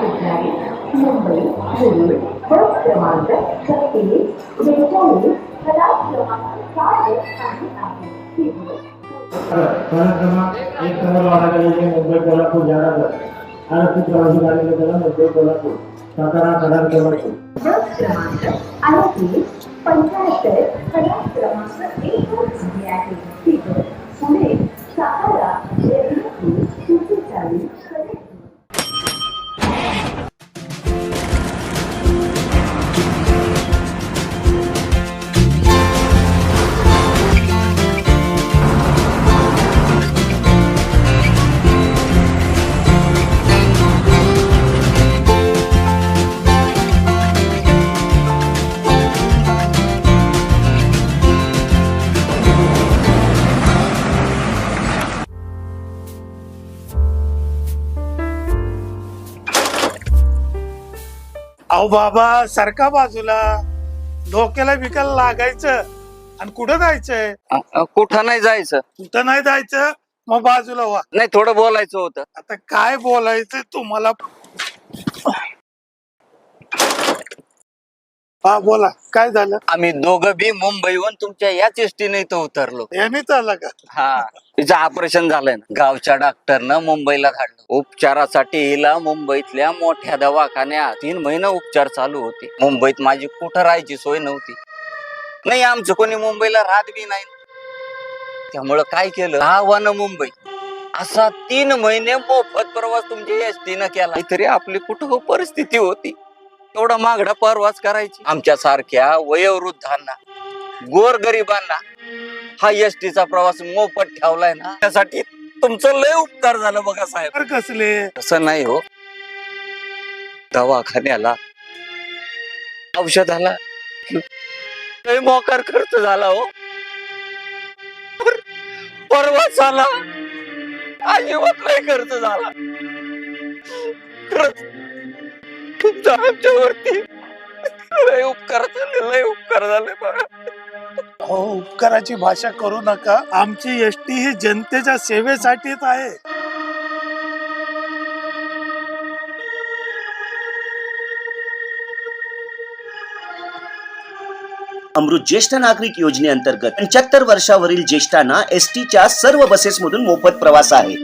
विद्यालय मुंबई मुलुंड बस क्रमांक छत्तीस बेचाळीस खलास क्रमांक चार प्रवास क्रमांक एक वाडा गेलेले मुंबई कोल्हापूर जाणार आणि ती प्रवासी गाडी गेला मुंबई कोल्हापूर सातारा कराड कोल्हापूर बस क्रमांक अडतीस पंच्याहत्तर खलास क्रमांक अहो बाबा सारखा बाजूला. डोक्याला बिकायला लागायचं. आणि कुठं जायचंय? अ, कुठं नाही जायचं. कुठं नाही जायचं? मग बाजूला व्हा. नाही थोडं बोलायचं होतं. आता काय बोलायचं तुम्हाला? हा बोला. काय झालं? आम्ही दोघं बी मुंबईहून तुमच्या याच एसटीने इथं उतरलो. यानेच आलं का? हा. तिचं ऑपरेशन झालंय ना. गावच्या डॉक्टरनं मुंबईला काढलं. उपचारासाठी हिला मुंबईतल्या मोठ्या दवाखान्यात तीन महिने उपचार चालू होते. मुंबईत माझी कुठं राहायची सोय नव्हती. नाही आमचं कोणी मुंबईला राहत बी नाही. त्यामुळं काय केलं? आव्हानं मुंबई. असा तीन महिने मोफत प्रवास तुमच्या एसटीनं केला. तरी आपली कुठं परिस्थिती होती. एवढा मागडा प्रवास करायची. आमच्या सारख्या वयोवृद्धांना गोरगरिबांना हा एसटीचा प्रवास मोफत ठेवलाय ना त्यासाठी तुमचं लय उपकार झालं बघा साहेब. तर कसले? तसं नाही हो. दवाखान्याला औषधाला लय मोकार खर्च झाला हो. परवासाला अजिबात लय खर्च झाला. खरंच तुमचा आमच्यावरती. लय उपकार झाले लय उपकार झाले बघा हो उपकाराची भाषा करू नका. आमची एसटी ही जनतेच्या सेवेसाठीच आहे. अमृत ज्येष्ठ नागरिक योजनेअंतर्गत पंच्याहत्तर वर्षावरील ज्येष्ठांना एस टीच्या सर्व बसेसमधून मोफत प्रवास आहे.